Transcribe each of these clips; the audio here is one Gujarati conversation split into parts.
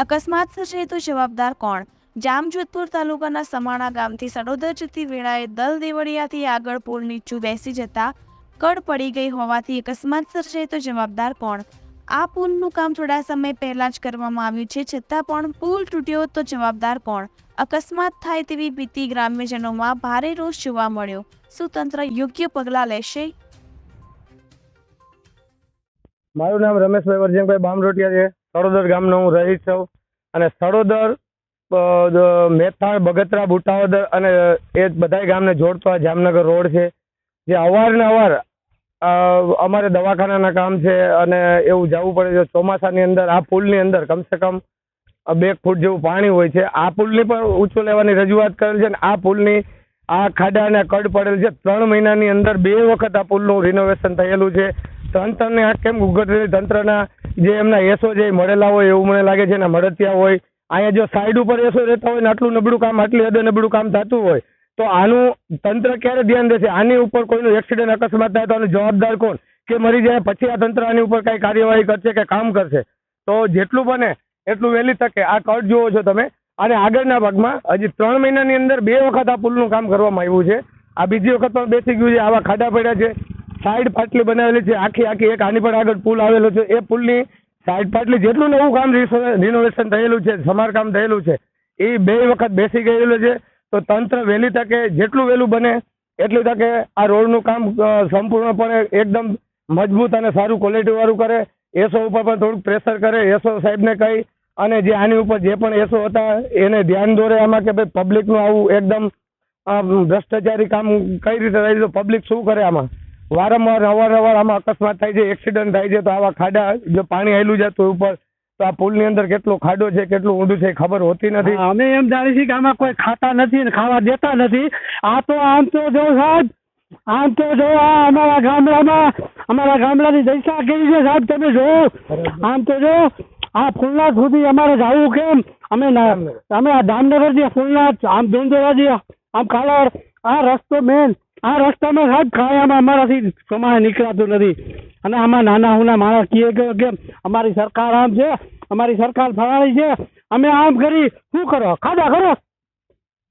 અકસ્માત થશે તો જવાબદાર કોણ? જામજોધપુર તાલુકાના સમાણા ગામથી સડોદર જતી વેળાએ દલ દેવળિયાથી આગળ પુલ નીચું બેસી જતા કડ પડી ગઈ હોવાથી અકસ્માત થશે તો જવાબદાર કોણ? આ પુલનું કામ થોડા સમય પહેલા જ કરવામાં આવ્યું છે, છતાં પણ પુલ તૂટ્યો તો જવાબદાર કોણ? અકસ્માત થાય તેવી ભીતિ ગ્રામ્યજનોમાં ભારે રોષ જોવા મળ્યો. શું તંત્ર યોગ્ય પગલાં લેશે? મારું નામ રમેશભાઈ વરજંગભાઈ બામરોટિયા છે. સડોદર ગામનો હું રહીશ છું. અને સડોદર મેથાળ, બગતરા, બુટાવદર અને એ બધાય ગામને જોડતો આ જામનગર રોડ છે. જે અવારનવાર અવાર અમારે દવાખાનાના કામ છે અને એવું જવું પડે છે. ચોમાસાની અંદર આ પુલની અંદર કમસે કમ બે ફૂટ જેવું પાણી હોય છે. આ પુલની પણ ઊંચો લેવાની રજૂઆત કરેલ છે અને આ પુલની આ ખાડા અને કડ પડેલ છે. ત્રણ મહિનાની અંદર બે વખત આ પુલનું રિનોવેશન થયેલું છે. તંત્રને આ કેમ ઉઘડેલી તંત્રના જે એમના એસો જે મળેલા હોય એવું મને લાગે છે ને મળતિયા હોય. અહીંયા જો સાઈડ ઉપર એસો રહેતા હોય ને આટલું નબળું કામ, આટલી હદે નબળું કામ થતું હોય, તો આનું તંત્ર ક્યારે ધ્યાન દેશે? આની ઉપર કોઈનું એક્સિડન્ટ અકસ્માત થાય તો આનું જવાબદાર કોણ? કે મરી જાય પછી આ તંત્ર આની ઉપર કઈ કાર્યવાહી કરશે કે કામ કરશે? તો જેટલું બને એટલું વહેલી તકે આ કટ જુઓ છો તમે. અને આગળના ભાગમાં હજી ત્રણ મહિનાની અંદર બે વખત આ પુલનું કામ કરવામાં આવ્યું છે. આ બીજી વખત પણ બેસી ગયું છે. આવા ખાડા પડ્યા છે. સાઈડ પાટલી બનાવેલી છે. આખી આખી એક આની પણ આગળ પુલ આવેલો છે. એ પુલની સાઈડ પાટલી જેટલું નવું કામ રિનોવેશન થયેલું છે, સમારકામ થયેલું છે, એ બે વખત બેસી ગયેલું છે. તો તંત્ર વહેલી તકે જેટલું વહેલું બને, એટલી તકે આ રોડનું કામ સંપૂર્ણપણે એકદમ મજબૂત અને સારું ક્વોલિટીવાળું કરે. એસો ઉપર પણ થોડુંક પ્રેશર કરે. એસો સાહેબને કહી અને જે આની ઉપર જે પણ એસો હતા, એને ધ્યાન દોરે આમાં કે ભાઈ પબ્લિકનું આવું એકદમ ભ્રષ્ટાચારી કામ કઈ રીતે થાય તો પબ્લિક શું કરે આમાં? વારંવાર અવારનવાર આમાં અકસ્માત થાય છે, એક્સિડન્ટ થાય છે, તો આવા ખાડા જો પાણી આવેલું જતું ઉપર, તો આ પુલની અંદર કેટલો ખાડો છે, કેટલું ઊંડું છે ખબર હોતી નથી. અમે એમ જાણીએ છીએ કે આમાં કોઈ ખાતા નથી ને ખાવા દેતા નથી. આ તો આમ તો જો સાહેબ, આમ તો જો આ અમારા ગામડામાં, અમારા ગામડાની દશા કેવી છે સાહેબ તમે જો. આમ તો જો, આ ફૂલનાથ સુધી અમારે જવું કેમ? અમે અમે આ જામનગર જે ફૂલનાથ આમ જઈએ આમ કાલાવડ આ રસ્તો મેન. આ રસ્તામાં સાહેબ કાંઈ અમારાથી સમય નીકળાતું નથી. અને આમાં નાના હુના માણસ કહે કે અમારી સરકાર આમ છે અમારી સરકાર ફરાળી છે અમે આમ કરી શું કરો? ખાધા કરો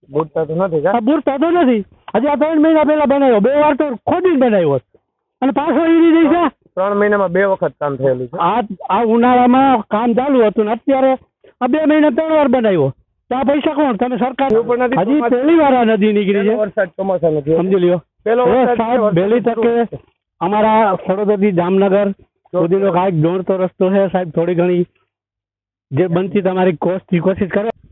બૂરતા તો નથી બુરતા તો નથી. હજી આ ત્રણ મહિના પહેલા બનાવ્યો બે વાર તો ખોદી બનાવ્યો અને પાછો ઈરી દઈ છે ત્રણ મહિનામાં બે વખત કામ થયેલું છે. આ આ ઉનાળામાં કામ ચાલુ હતું ને અત્યારે આ બે મહિના ત્રણ વાર બનાવ્યો. આ પૈસા કોણ? તમે સરકાર. હજી પહેલી વાર આ નદી નીકળી છે. વરસાદ ચોમાસા નથી સમજી લ્યો. પેલો સાહેબ વહેલી તકે અમારા સડોદરથી જામનગર સુધીનો કાંઈક દોડતો રસ્તો છે સાહેબ થોડી ઘણી જે બનતી તમારી કોશિશ કોશિશ કરો.